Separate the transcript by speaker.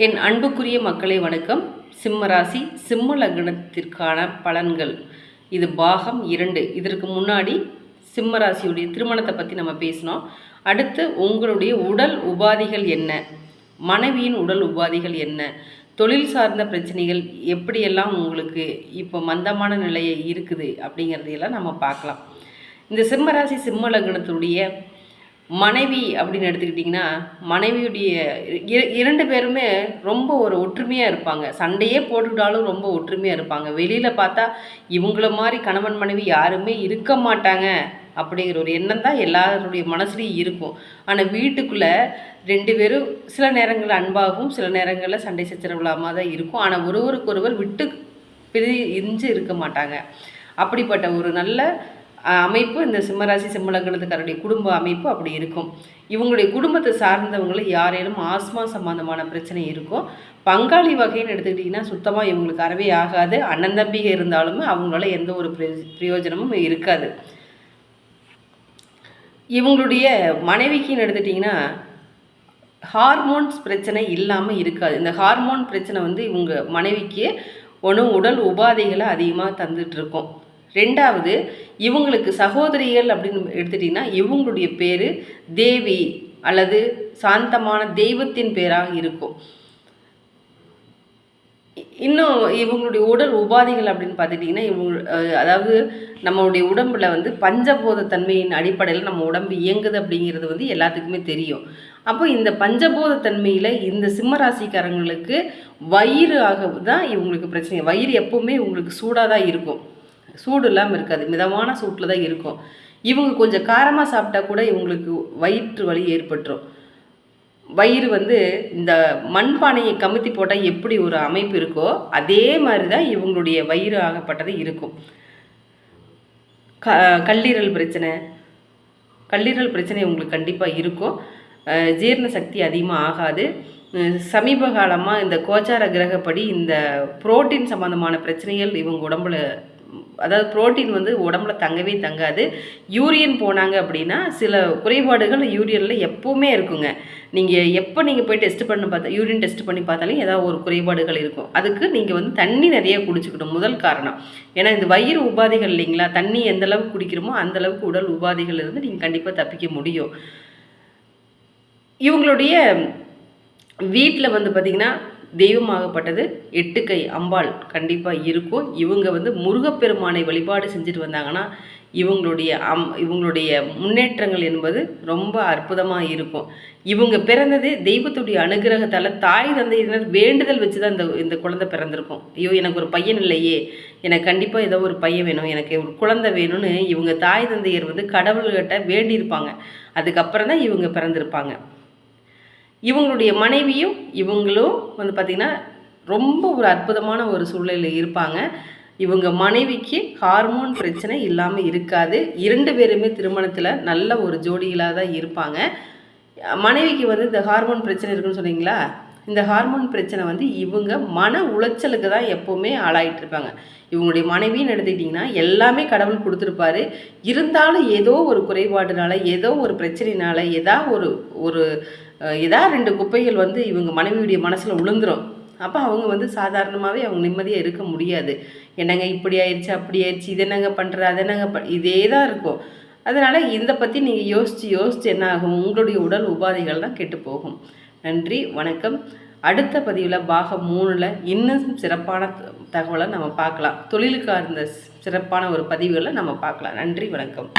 Speaker 1: என் அன்புக்குரிய மக்களை வணக்கம். சிம்மராசி சிம்ம லக்னத்திற்கான பலன்கள். இது பாகம் இரண்டு. இதற்கு முன்னாடி சிம்மராசியுடைய திருமணத்தை பற்றி நம்ம பேசினோம். அடுத்து உங்களுடைய உடல் உபாதிகள் என்ன? மனைவியின் உடல் உபாதிகள் என்ன? தொழில் சார்ந்த பிரச்சனைகள் எப்படியெல்லாம் உங்களுக்கு இப்போ மந்தமான நிலையை இருக்குது அப்படிங்கிறதையெல்லாம் நம்ம பார்க்கலாம். இந்த சிம்மராசி சிம்ம லக்னத்துடைய மனைவி அப்படின்னு எடுத்துக்கிட்டிங்கன்னா மனைவியுடைய இர- இரண்டு பேருமே ரொம்ப ஒரு ஒற்றுமையாக இருப்பாங்க. சண்டையே போட்டுக்கிட்டாலும் ரொம்ப ஒற்றுமையாக இருப்பாங்க. வெளியில் பார்த்தா இவங்கள மாதிரி கணவன் மனைவி யாருமே இருக்க மாட்டாங்க அப்படிங்கிற ஒரு எண்ணம் தான் எல்லாருடைய மனசுலையும் இருக்கும். ஆனால் வீட்டுக்குள்ளே ரெண்டு பேரும் சில நேரங்களில் அன்பாகவும் சில நேரங்களில் சண்டை சச்சரவுலாமல் தான் இருக்கும். ஆனால் ஒருவருக்கொருவர் விட்டு பிரி பிரிஞ்சு இருக்க மாட்டாங்க. அப்படிப்பட்ட ஒரு நல்ல அமைப்பு இந்த சிம்மராசி சிம்மலக்கணத்துக்காரருடைய குடும்ப அமைப்பு அப்படி இருக்கும். இவங்களுடைய குடும்பத்தை சார்ந்தவங்களை யாரேனும் ஆஸ்மா சம்பந்தமான பிரச்சனை இருக்கும் பங்காளி வகைன்னு எடுத்துக்கிட்டிங்கன்னா சுத்தமாக இவங்களுக்கு அறவே ஆகாது. அண்ணன் தம்பிகள் இருந்தாலுமே அவங்களால எந்த ஒரு பிரயோ- பிரயோஜனமும் இருக்காது. இவங்களுடைய மனைவிக்குன்னு எடுத்துட்டிங்கன்னா ஹார்மோன்ஸ் பிரச்சனை இல்லாமல் இருக்காது. இந்த ஹார்மோன் பிரச்சனை வந்து இவங்க மனைவிக்கு ஒன்று உடல் உபாதைகளை அதிகமாக தந்துட்டு ரெண்டாவது இவங்களுக்கு சகோதரிகள் அப்படின்னு எடுத்துட்டிங்கன்னா இவங்களுடைய பேர் தேவி அல்லது சாந்தமான தெய்வத்தின் பேராக இருக்கும். இன்னும் இவங்களுடைய உடல் உபாதைகள் அப்படின்னு பார்த்துட்டிங்கன்னா இவங்க அதாவது நம்மளுடைய உடம்புல வந்து பஞ்சபோத தன்மையின் அடிப்படையில் நம்ம உடம்பு இயங்குது அப்படிங்கிறது வந்து எல்லாத்துக்குமே தெரியும். அப்போ இந்த பஞ்சபோத தன்மையில் இந்த சிம்மராசிக்காரங்களுக்கு வயிறு ஆக தான் இவங்களுக்கு பிரச்சனை. வயிறு எப்பவுமே இவங்களுக்கு சூடாக தான் இருக்கும். சூடு இல்லாமல் இருக்காது மிதமான சூட்டில் தான் இருக்கும். இவங்க கொஞ்சம் காரமாக சாப்பிட்டா கூட இவங்களுக்கு வயிற்று வலி ஏற்பட்டுரும். வயிறு வந்து இந்த மண்பானையை கமுத்தி போட்டால் எப்படி ஒரு அமைப்பு இருக்கோ அதே மாதிரி தான் இவங்களுடைய வயிறு ஆகப்பட்டது இருக்கும். க கல்லீரல் பிரச்சனை கல்லீரல் பிரச்சனை இவங்களுக்கு கண்டிப்பாக இருக்கும். ஜீரண சக்தி அதிகமாக ஆகாது. சமீப காலமாக இந்த கோச்சார கிரகப்படி இந்த புரோட்டீன் சம்மந்தமான பிரச்சனைகள் இவங்க உடம்புல அதாவது புரோட்டீன் வந்து உடம்புல தங்கவே தங்காது. யூரியன் போனாங்க அப்படின்னா சில குறைபாடுகள் யூரியனில் எப்போவுமே இருக்குங்க. நீங்கள் எப்போ நீங்கள் போய் டெஸ்ட் பண்ணி பார்த்தா யூரின் டெஸ்ட் பண்ணி பார்த்தாலும் ஏதாவது ஒரு குறைபாடுகள் இருக்கும். அதுக்கு நீங்கள் வந்து தண்ணி நிறைய குடிச்சுக்கணும் முதல் காரணம். ஏன்னா இந்த வயிறு உபாதைகள் இல்லைங்களா? தண்ணி எந்த அளவுக்கு குடிக்கிறோமோ அந்த அளவுக்கு உடல் உபாதைகள் இருந்து நீங்கள் கண்டிப்பாக தப்பிக்க முடியும். இவங்களுடைய வீட்டில் வந்து பார்த்திங்கன்னா தெய்வமாகப்பட்டது. எட்டுக்கை அம்பாள் கண்டிப்பாக இருக்கும். இவங்க வந்து முருகப்பெருமானை வழிபாடு செஞ்சுட்டு வந்தாங்கன்னா இவங்களுடைய அம் இவங்களுடைய முன்னேற்றங்கள் என்பது ரொம்ப அற்புதமாக இருக்கும். இவங்க பிறந்தது தெய்வத்துடைய அனுகிரகத்தால் தாய் தந்தையினர் வேண்டுதல் வச்சு தான் இந்த இந்த குழந்தை பிறந்திருக்கும். ஐயோ எனக்கு ஒரு பையன் இல்லையே. எனக்கு கண்டிப்பாக ஏதோ ஒரு பையன் வேணும். எனக்கு ஒரு குழந்தை வேணும்னு இவங்க தாய் தந்தையர் வந்து கடவுள்கிட்ட வேண்டியிருப்பாங்க. அதுக்கப்புறம் தான் இவங்க பிறந்திருப்பாங்க. இவங்களுடைய மனைவியும் இவங்களும் வந்து பார்த்திங்கன்னா ரொம்ப ஒரு அற்புதமான ஒரு சூழ்நிலையில் இருப்பாங்க. இவங்க மனைவிக்கு ஹார்மோன் பிரச்சனை இல்லாமல் இருக்காது. இரண்டு பேருமே திருமணத்தில் நல்ல ஒரு ஜோடிகளாக தான் இருப்பாங்க. மனைவிக்கு வந்து இந்த ஹார்மோன் பிரச்சனை இருக்குன்னு சொன்னீங்களா? இந்த ஹார்மோன் பிரச்சனை வந்து இவங்க மன உளைச்சலுக்கு தான் எப்போவுமே ஆளாயிட்டு இருப்பாங்க. இவங்களுடைய மனைவின்னு எடுத்துக்கிட்டிங்கன்னா எல்லாமே கடவுள் கொடுத்துருப்பாரு. இருந்தாலும் ஏதோ ஒரு குறைபாடுனால ஏதோ ஒரு பிரச்சனைனால ஏதா ஒரு ஒரு அஹ், ரெண்டு குப்பைகள் வந்து இவங்க மனைவியுடைய மனசில் விழுந்துரும் அப்போ அவங்க வந்து சாதாரணமாகவே அவங்க நிம்மதியாக இருக்க முடியாது. என்னங்க இப்படி ஆயிடுச்சு அப்படி ஆயிடுச்சு இது என்னங்க பண்ணுறது அது என்னங்க ப இதே தான் இருக்கும். அதனால் இதை பற்றி நீங்கள் யோசித்து யோசித்து என்ன ஆகும்? உங்களுடைய உடல் உபாதைகள் தான் கெட்டு போகும். நன்றி வணக்கம். அடுத்த பதிவில் பாகம் மூணில் இன்னும் சிறப்பான தகவலை நம்ம பார்க்கலாம். தொழிலுக்காக இருந்த சிறப்பான ஒரு பதிவுகளை நம்ம பார்க்கலாம். நன்றி வணக்கம்.